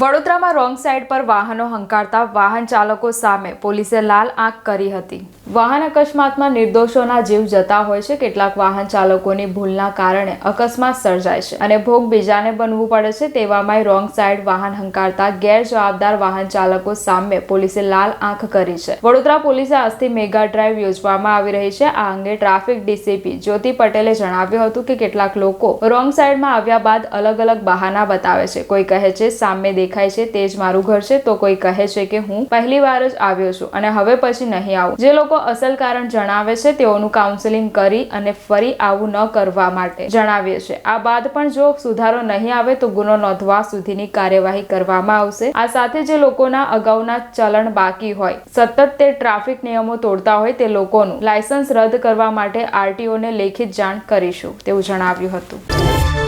વડોદરામાં wrong side પર વાહનો હંકારતા વાહન ચાલકો સામે પોલીસે લાલ આંખ કરી હતી. વાહન અકસ્માતમાં નિર્દોષોના જીવ જતા હોય છે. કેટલાક વાહન ચાલકોની ભૂલના કારણે અકસ્માત સર્જાય છે અને ભોગ બીજાને બનવું પડે છે. તેવામાં રોંગ સાઈડ વાહન હંકારતા ગેરજવાબદાર વાહન ચાલકો સામે પોલીસે લાલ આંખ કરી છે. વડોદરા પોલીસે આજથી મેગા ડ્રાઈવ યોજવામાં આવી રહી છે. આ અંગે ટ્રાફિક ડીસીપી જ્યોતિ પટેલે જણાવ્યું હતું કે કેટલાક લોકો રોંગ સાઈડમાં આવ્યા બાદ અલગ અલગ બહાના બતાવે છે. કોઈ કહે છે, સામે દેખાય છે, તે જ મારું ઘર છે. તો કોઈ કહે છે કે, હું પહેલી વાર જ આવ્યો છું અને હવે પછી નહીં આવું. જે લોકો અસલ કારણ જણાવે છે તેઓનું કાઉન્સેલિંગ કરી અને ફરી આવું ન કરવા માટે જણાવીએ છે. આ બાદ પણ જો સુધારો નહીં આવે તો ગુનો નોંધવા સુધીની કાર્યવાહી કરવામાં આવશે. આ સાથે જે લોકોના અગાઉના ચલણ બાકી હોય, સતત તે ટ્રાફિક નિયમો તોડતા હોય તે લોકોનું લાયસન્સ રદ કરવા માટે આરટીઓને લેખિત જાણ કરીશું, તેવું જણાવ્યું હતું.